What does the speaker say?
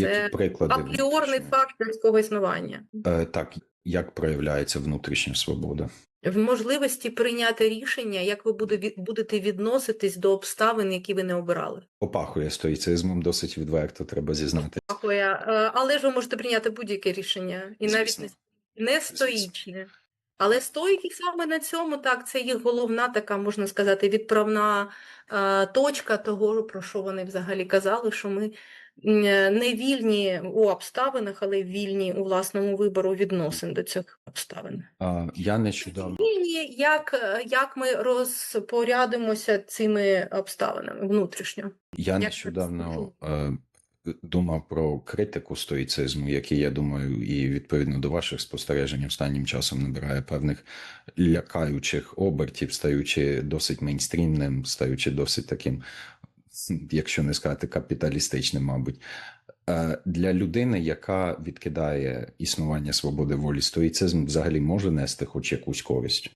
Які приклади апріорний факт людського існування. Е, так, як проявляється внутрішня свобода? В можливості прийняти рішення, як ви будете відноситись до обставин, які ви не обирали. Попахує стоїцизмом досить відверто, треба зізнати. Ахуя, е, Але ж ви можете прийняти будь-яке рішення, і навіть Звісно. не, не стоїчне. Але стойки саме на цьому, так, це їх головна така, можна сказати, відправна е, точка того, про що вони взагалі казали, що ми не вільні у обставинах, але вільні у власному вибору відносин до цих обставин. А, я нещодавно Вільні, як, як ми розпорядимося цими обставинами внутрішньо. Я Як нещодавно думав про критику стоїцизму, який, я думаю, і відповідно до ваших спостережень останнім часом набирає певних лякаючих обертів, стаючи досить мейнстрімним, стаючи досить таким, якщо не сказати капіталістичним, мабуть. Е, Для людини, яка відкидає існування свободи волі, стоїцизм взагалі може нести хоч якусь користь.